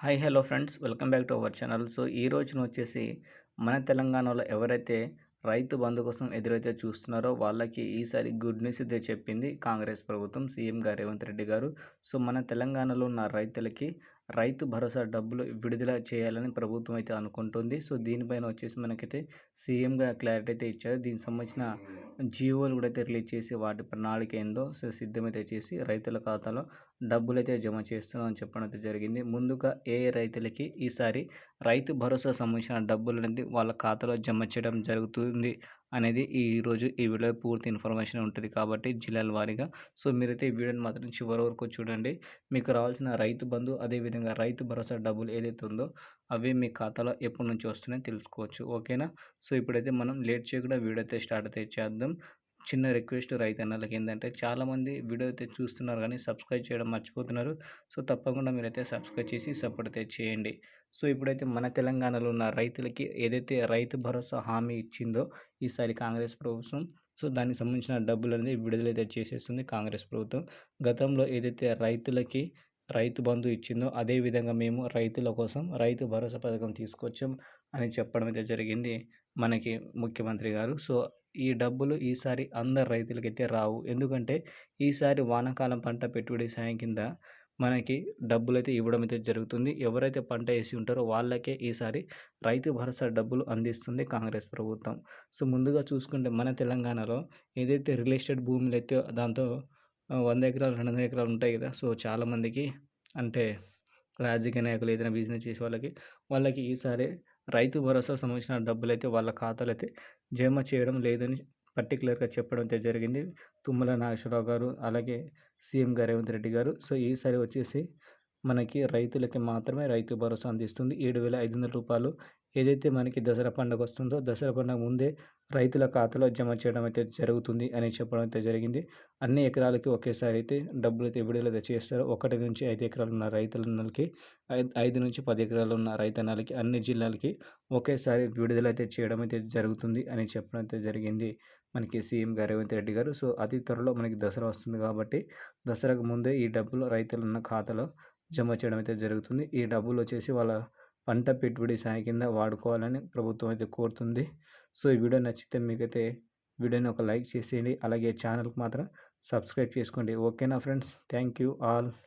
Hi hello friends. Welcome back to our channel. So ఈ రోజున వచ్చేసి మన తెలంగాణలో ఎవరైతే రైతు బంధు కోసం ఎదురైతే చూస్తున్నారో వాళ్ళకి ఈసారి గుడ్ న్యూస్ అయితే చెప్పింది కాంగ్రెస్ ప్రభుత్వం సీఎం గారు రేవంత్ రెడ్డి గారు. సో మన తెలంగాణలో ఉన్న రైతులకి రైతు భరోసా డబ్బులు విడుదల చేయాలని ప్రభుత్వం అయితే అనుకుంటుంది. సో దీనిపైన వచ్చేసి మనకైతే సీఎంగా క్లారిటీ అయితే ఇచ్చారు. దీనికి సంబంధించిన జీవోలు కూడా అయితే రిలీజ్ చేసి వాటి ప్రణాళిక ఏందో సో సిద్ధమైతే చేసి రైతుల ఖాతాలో డబ్బులు అయితే జమ చేస్తున్నామని చెప్పడం అయితే జరిగింది. ముందుగా ఏ రైతులకి ఈసారి రైతు భరోసా సంబంధించిన డబ్బులు అనేది వాళ్ళ ఖాతాలో జమ చేయడం జరుగుతుంది. అనేది ఈరోజు ఈ వీడియో పూర్తి ఇన్ఫర్మేషన్ ఉంటుంది కాబట్టి జిల్లాల వారీగా. సో మీరైతే ఈ వీడియోని మాత్రం చివరి వరకు చూడండి. మీకు రావాల్సిన రైతు బంధు అదేవిధంగా రైతు భరోసా డబ్బులు ఏదైతే ఉందో అవి మీ ఖాతాలో ఎప్పటి నుంచి వస్తున్నాయో తెలుసుకోవచ్చు. ఓకేనా? సో ఇప్పుడైతే మనం లేట్ చేయకుండా వీడియో అయితే స్టార్ట్ అయితే చేద్దాం. చిన్న రిక్వెస్ట్ రైతన్నలకి ఏంటంటే చాలామంది వీడియో అయితే చూస్తున్నారు కానీ సబ్స్క్రైబ్ చేయడం మర్చిపోతున్నారు. సో తప్పకుండా మీరైతే సబ్స్క్రైబ్ చేసి సపోర్ట్ అయితే చేయండి. సో ఇప్పుడైతే మన తెలంగాణలో ఉన్న రైతులకి ఏదైతే రైతు భరోసా హామీ ఇచ్చిందో ఈసారి కాంగ్రెస్ ప్రభుత్వం సో దానికి సంబంధించిన డబ్బులు అనేది విడుదలైతే చేసేస్తుంది కాంగ్రెస్ ప్రభుత్వం. గతంలో ఏదైతే రైతులకి రైతు బంధు ఇచ్చిందో అదేవిధంగా మేము రైతుల కోసం రైతు భరోసా పథకం తీసుకొచ్చాం అని చెప్పడం అయితే జరిగింది మనకి ముఖ్యమంత్రి గారు. సో ఈ డబ్బులు ఈసారి అందరు రైతులకైతే రావు. ఎందుకంటే ఈసారి వానాకాలం పంట పెట్టుబడి సాయం కింద మనకి డబ్బులు అయితే ఇవ్వడం అయితే జరుగుతుంది. ఎవరైతే పంట వేసి ఉంటారో వాళ్ళకే ఈసారి రైతు భరోసా డబ్బులు అందిస్తుంది కాంగ్రెస్ ప్రభుత్వం. సో ముందుగా చూసుకుంటే మన తెలంగాణలో ఏదైతే రియల్ ఎస్టేట్ భూములు అయితే దాంతో వంద ఎకరాలు రెండు వందల ఎకరాలు ఉంటాయి కదా! సో చాలామందికి అంటే రాజకీయ నాయకులు ఏదైనా బిజినెస్ చేసే వాళ్ళకి వాళ్ళకి ఈసారి రైతు భరోసా సంబంధించిన డబ్బులు అయితే వాళ్ళ ఖాతాలు అయితే జమ చేయడం లేదని పర్టికులర్గా చెప్పడం అయితే జరిగింది. తుమ్మల నాగేశ్వరరావు గారు అలాగే సీఎం రేవంత్ రెడ్డి గారు. సో ఈసారి వచ్చేసి మనకి రైతులకి మాత్రమే రైతు భరోసా అందిస్తుంది. ఏడు వేల ఐదు వందల రూపాయలు ఏదైతే మనకి దసరా పండుగ వస్తుందో దసరా పండుగ ముందే రైతుల ఖాతాలో జమ చేయడం అయితే జరుగుతుంది అని చెప్పడం అయితే జరిగింది. అన్ని ఎకరాలకి ఒకేసారి అయితే డబ్బులు అయితే విడుదల చేస్తారు. ఒకటి నుంచి ఐదు ఎకరాలు ఉన్న రైతులకి ఐదు నుంచి పది ఎకరాలు ఉన్న రైతన్నలకి అన్ని జిల్లాలకి ఒకేసారి విడుదల అయితే చేయడం అయితే జరుగుతుంది అని చెప్పడం అయితే జరిగింది మనకి సీఎం గారు రేవంత్ రెడ్డి గారు. సో అతి త్వరలో మనకి దసరా వస్తుంది కాబట్టి దసరాకు ముందే ఈ డబ్బులు రైతులున్న ఖాతాలో జమ చేయడం అయితే జరుగుతుంది. ఈ డబ్బులు వచ్చేసి వాళ్ళ పంట పెట్టుబడి సాయం కింద వాడుకోవాలని ప్రభుత్వం అయితే కోరుతుంది. సో ఈ వీడియో నచ్చితే మీకైతే వీడియోని ఒక లైక్ చేసేయండి. అలాగే ఛానల్కి మాత్రం సబ్స్క్రైబ్ చేసుకోండి. ఓకేనా ఫ్రెండ్స్? Thank you all.